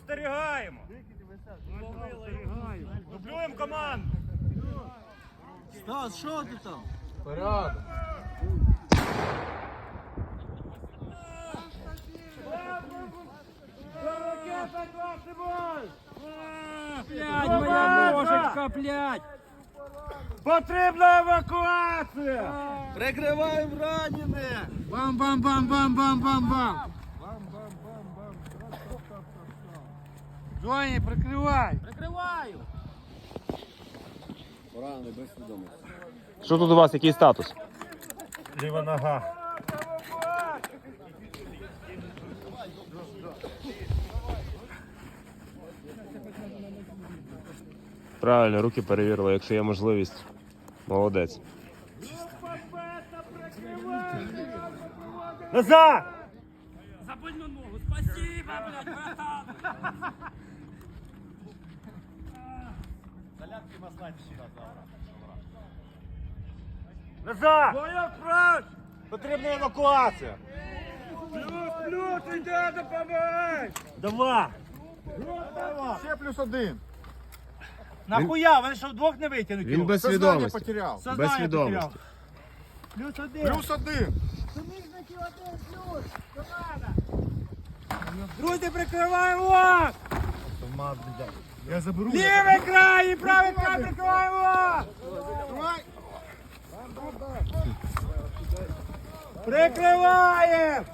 Спостерігаємо. Дублюємо команду. Стас, що ти там? Порядок. Блядь, моя ножечка, блядь! Потрібна евакуація! Прикриваємо ранене! Бам-бам-бам-бам-бам-бам-бам! Джоні, прикривай! Прикриваю! Поранений без свідомості. Що тут у вас, який статус? Ліва нога. Правильно, руки перевірили, якщо є можливість. Молодець. Назад! Забольну ногу, спасибо, блядь, братан! Назад! Твоя праць! Потрібна евакуація! Плюс, плюс, йде, допомагай! Давай! Ще плюс один. Нахуя? Вони що вдвох не витягнуть? Він без Сознання свідомості. потеряв. Сознання без свідомості. потеряв. Плюс один. Плюс один. Друзі, прикриваємо вас! Я заберу. Лівий край і правий край прикриваємо! Прикриваємо!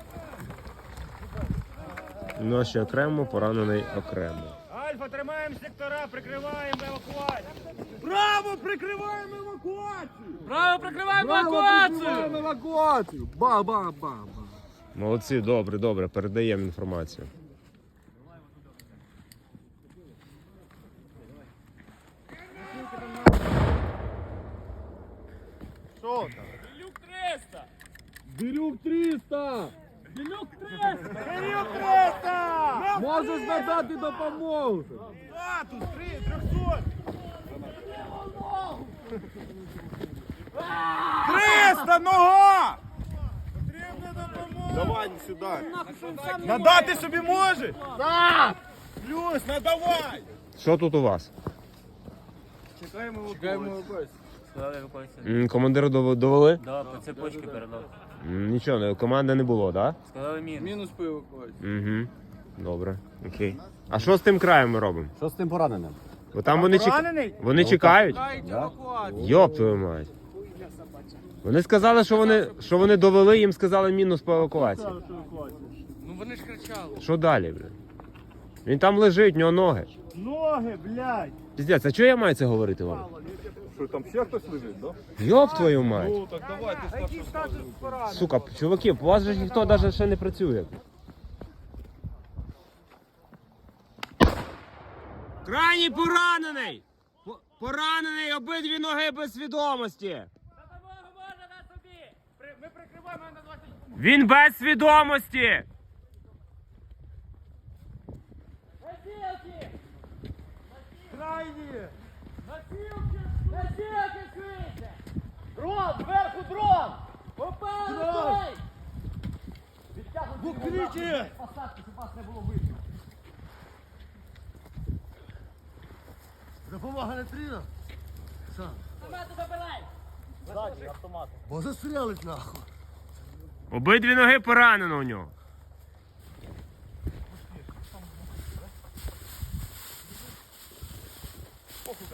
Ноші окремо, поранений окремо. Альфа, тримаємо сектора, прикриваємо евакуацію. Браво, прикриваємо евакуацію! Право, прикриваємо евакуацію! Прикриваємо евакуацію! Ба-ба-ба-ба! Молодці, добре, добре, передаємо інформацію. Там? Білюк 300! Бірюк 300! Білюк 300! Період 300! Можеш надати допомогу! Статус 3, 300! 300, нога! Потрібна допомога! Давай сюди. Надати собі може? Так! Плюс, надавай! Що тут у вас? Чекаємо евакуацію. Сказали евакуацію. М, Командиру дов- довели? Да, по цепочці передав. М, Нічого, не- команди не було, так? Сказали мінус. Мінус по евакуації. Угу. Добре, окей. А що з тим краєм ми робимо? Що з тим пораненим? Бо там вони, чек... Поранений? вони чекають? Чекають евакуацію. Йоп твою мать. Вони сказали, що вони, що вони довели, їм сказали мінус по евакуації. Ну вони ж кричали. Що далі, блядь? Він там лежить, в нього ноги. Ноги, блядь! Піздець, а чого я маю це говорити вам? Що там ще хтось лежить, да? Йоп твою мать. Ну так давайте. Який статус? Сука, чуваки, у вас же ж ніхто навіть ще не працює. Крайній поранений! По- Поранений обидві ноги без свідомості! Допомогу можна на собі! При- Ми прикриваємо на 20 Він без свідомості! Носілки! Крайні! Носілки! Дрон! Зверху дрон! Стой! Букріті! Посадки, щоб вас не було видно. Допомога не тріна. Автомати забирай! Бо застрілить нахуй. Обидві ноги поранено у нього.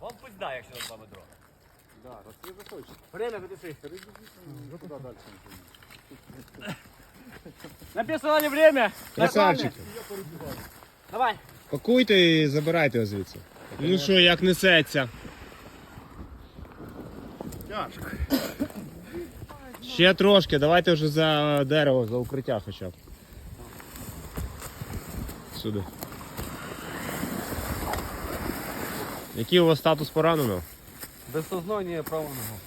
Вам пизда, якщо над вами дрон. Время потуши. Написано время. Красавчики. Давай. Пакуйте і забирайте його звідси. Ну що, як несеться? Ще трошки, давайте вже за дерево, за укриття хоча б. Сюди. Який у вас статус пораненого? Без сознання право ногу.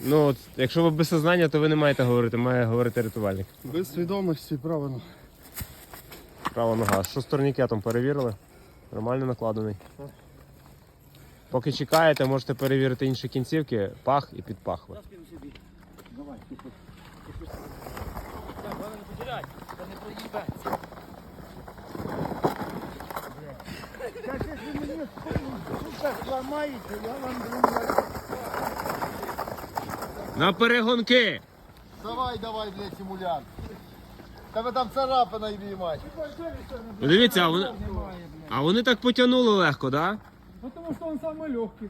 Ну, от, якщо ви без сознання, то ви не маєте говорити, має говорити рятувальник. Без свідомості право Права нога. Що з турнікетом перевірили? Нормально накладений. Поки чекаєте, можете перевірити інші кінцівки, пах і підпахви. Ламаєте, я вам думаю. На перегонки! Давай, давай, блядь, симулянт. Тебе там царапина йди, мать. Ну дивіться, а вони, а вони так потягнули легко, так? Да? Тому що він самий легкий.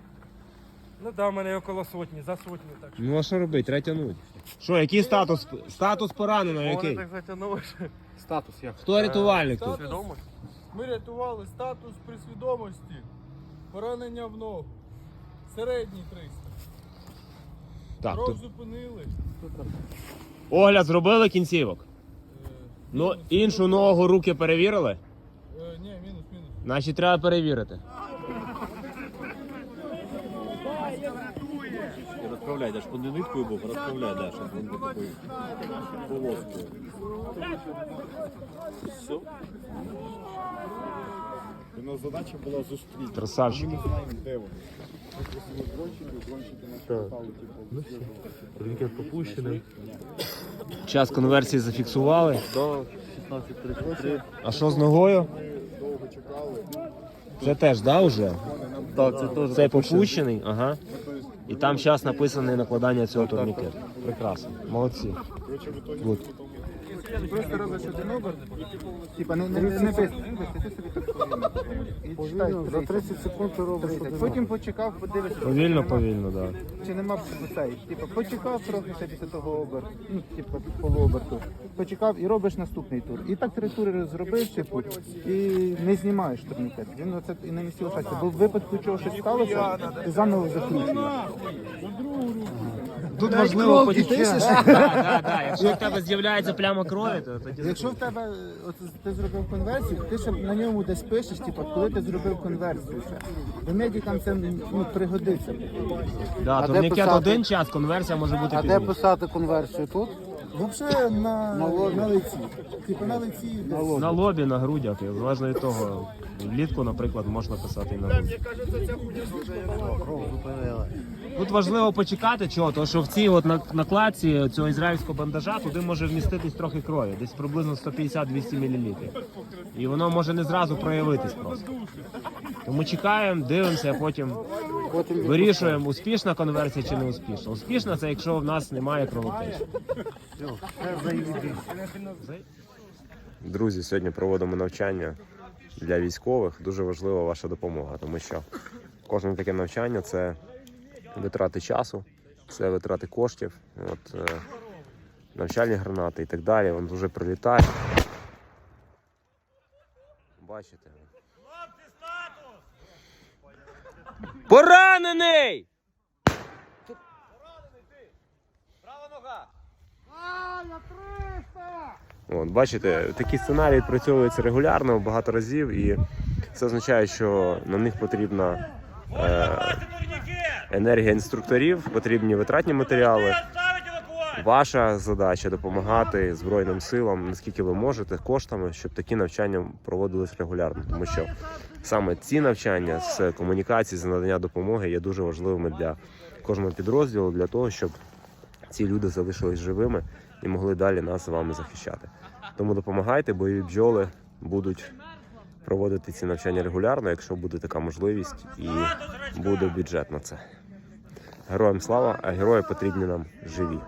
Ну да, в мене около сотні, за сотню так. Ну а що робити? Треба тягнути. Що, який статус? Статус пораненого який? затягнули. Статус як? Хто рятувальник тут? Свідомість? Ми рятували статус при свідомості. Поранення в ногу. Середній 300. Так, Кров тут. зупинили. Огляд зробили кінцівок. Е, Ну, іншу ногу руки перевірили? е, ні, мінус, мінус. Значить, треба перевірити. Розправляй, даш по ниткою був, розправляй, даш, щоб він такою полоскою. Все. У нас задача була зустріти. Красавчик. Ми не знаємо, де вони. Ми просили дрончиків, дрончики нас питали, типу, Час конверсії зафіксували. до 16.33. А що з ногою? Ми Довго чекали. Це теж, да, вже? Так, це теж. Цей попущений, ага. І там зараз написане накладання цього турнікету. Прекрасно. Молодці. Good. Просто робиш один оберт. Типа не, не, не, не не, не, не, не, не, І читай. За 30 секунд ти робиш один. Потім почекав, подивишся. Повільно, повільно, так. Да. Чи нема цей. Типа почекав трохи ще після того оберту. Ну, типа полуоберту. Почекав і робиш наступний тур. І так три тури зробив, типу, і не знімаєш турнікет. Він оце і на місці лишається. Бо в випадку чого щось сталося, ти заново закручуєш. Тут важливо почекати. Так, так, так. Якщо в тебе з'являється пляма крові, то тоді. Якщо в тебе от ти зробив конверсію, ти ще на ньому десь пишеш, типу, коли ти зробив конверсію. Ще. Бо медикам це ну, пригодиться. Да, де турнікет писати? один час, конверсія може бути А де пізніше. писати конверсію тут? Взагалі на, на, лиці. Типу на лиці. десь. На лобі, на грудях, і залежно від того. Влітку, наприклад, можна писати і на грудях. Тут важливо почекати чого, тому що в цій от накладці цього ізраїльського бандажа туди може вміститись трохи крові, десь приблизно 150-200 мл. І воно може не зразу проявитись просто. Тому чекаємо, дивимося, а потім вирішуємо, успішна конверсія чи не успішна. Успішна це якщо в нас немає кровотечі. Друзі, сьогодні проводимо навчання для військових. Дуже важлива ваша допомога, тому що кожне таке навчання це витрати часу, це витрати коштів, от, е, навчальні гранати і так далі. Він вже прилітає. Бачите. Поранений! От, бачите, такі сценарії відпрацьовуються регулярно багато разів, і це означає, що на них потрібна е, енергія інструкторів, потрібні витратні матеріали. Ваша задача допомагати Збройним силам, наскільки ви можете, коштами, щоб такі навчання проводились регулярно. Тому що саме ці навчання з комунікації, з надання допомоги є дуже важливими для кожного підрозділу, для того, щоб ці люди залишились живими і могли далі нас з вами захищати. Тому допомагайте, бойові бджоли будуть проводити ці навчання регулярно, якщо буде така можливість, і буде бюджет на це. Героям слава, а герої потрібні нам живі.